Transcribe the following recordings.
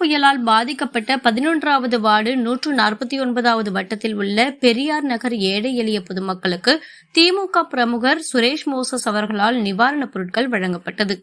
புயலால் பாதிக்கப்பட்ட பதினொன்றாவது வார்டு நூற்று நாற்பத்தி ஒன்பதாவது வட்டத்தில் உள்ள பெரியார் நகர் ஏழை எளிய பொதுமக்களுக்கு திமுக பிரமுகர் சுரேஷ் மோசஸ் அவர்களால் நிவாரணப் பொருட்கள் வழங்கப்பட்டது.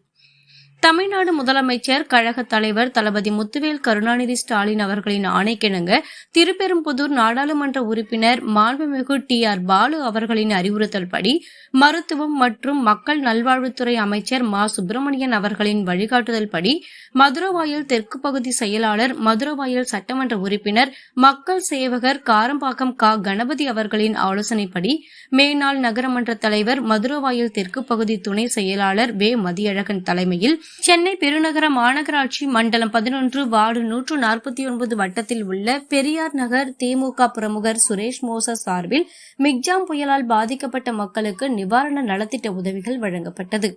தமிழ்நாடு முதலமைச்சர் கழக தலைவர் தளபதி முத்துவேல் கருணாநிதி ஸ்டாலின் அவர்களின் ஆணைக்கிணங்க திருப்பெரும்புதூர் நாடாளுமன்ற உறுப்பினர் மாண்புமிகு டி ஆர் பாலு அவர்களின் அறிவுறுத்தல்படி மருத்துவம் மற்றும் மக்கள் நல்வாழ்வுத்துறை அமைச்சர் மா. சுப்பிரமணியன் அவர்களின் வழிகாட்டுதல்படி மதுரவாயல் தெற்கு பகுதி செயலாளர் மதுரவாயல் சட்டமன்ற உறுப்பினர் மக்கள் சேவகர் காரம்பாக்கம் கா. கணபதி அவர்களின் ஆலோசனைப்படி மேனாள் நகரமன்ற தலைவர் மதுரவாயல் தெற்கு பகுதி துணை செயலாளர் வே. மதியழகன் தலைமையில் சென்னை பெருநகர மாநகராட்சி மண்டலம் பதினொன்று வார்டு நூற்று நாற்பத்தி ஒன்பது வட்டத்தில் உள்ள பெரியார் நகர் திமுக பிரமுகர் சுரேஷ் மோச சார்பில் மிக்ஜாம் புயலால் பாதிக்கப்பட்ட மக்களுக்கு நிவாரண நலத்திட்ட உதவிகள் வழங்கப்பட்டது.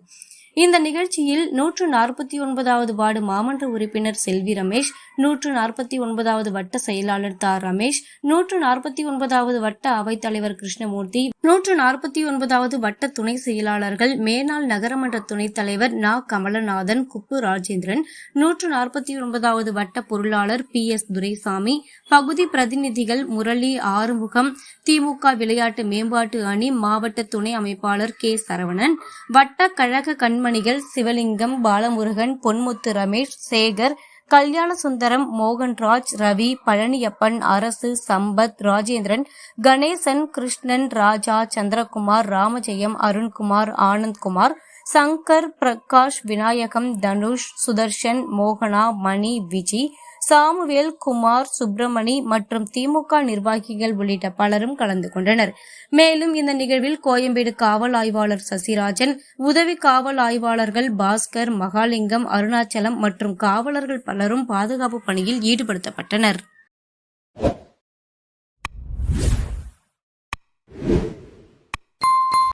இந்த நிகழ்ச்சியில் நூற்று நாற்பத்தி ஒன்பதாவது வார்டு மாமன்ற உறுப்பினர் செல்வி ரமேஷ் நூற்று நாற்பத்தி ஒன்பதாவது வட்ட செயலாளர் தார் ரமேஷ் நூற்று நாற்பத்தி ஒன்பதாவது வட்ட அவைத்தலைவர் கிருஷ்ணமூர்த்தி நூற்று நாற்பத்தி ஒன்பதாவது வட்ட துணை செயலாளர்கள் மேனாள் நகரமன்ற துணைத் தலைவர் நா. கமலநாதன் குப்பு ராஜேந்திரன் நூற்று நாற்பத்தி ஒன்பதாவது வட்ட பொருளாளர் பி. எஸ். துரைசாமி பகுதி பிரதிநிதிகள் முரளி ஆறுமுகம் திமுக விளையாட்டு மேம்பாட்டு அணி மாவட்ட துணை அமைப்பாளர் கே. சரவணன் வட்ட கழக கண்மணிகள் சிவலிங்கம் பாலமுருகன் பொன்முத்து ரமேஷ் சேகர் கல்யாண சுந்தரம் மோகன்ராஜ் ரவி பழனியப்பன் அரசு சம்பத் ராஜேந்திரன் கணேசன் கிருஷ்ணன் ராஜா சந்திரகுமார் ராமஜெயம் அருண்குமார் ஆனந்த்குமார் சங்கர் பிரகாஷ் விநாயகம் தனுஷ் சுதர்ஷன் மோகனா மணி விஜி சாமுவேல் குமார் சுப்பிரமணி மற்றும் திமுக நிர்வாகிகள் உள்ளிட்ட பலரும் கலந்து கொண்டனர். மேலும் இந்த நிகழ்வில் கோயம்பேடு காவல் ஆய்வாளர் சசிராஜன் உதவி காவல் ஆய்வாளர்கள் பாஸ்கர் மகாலிங்கம் அருணாச்சலம் மற்றும் காவலர்கள் பலரும் பாதுகாப்பு பணியில் ஈடுபடுத்தப்பட்டனர்.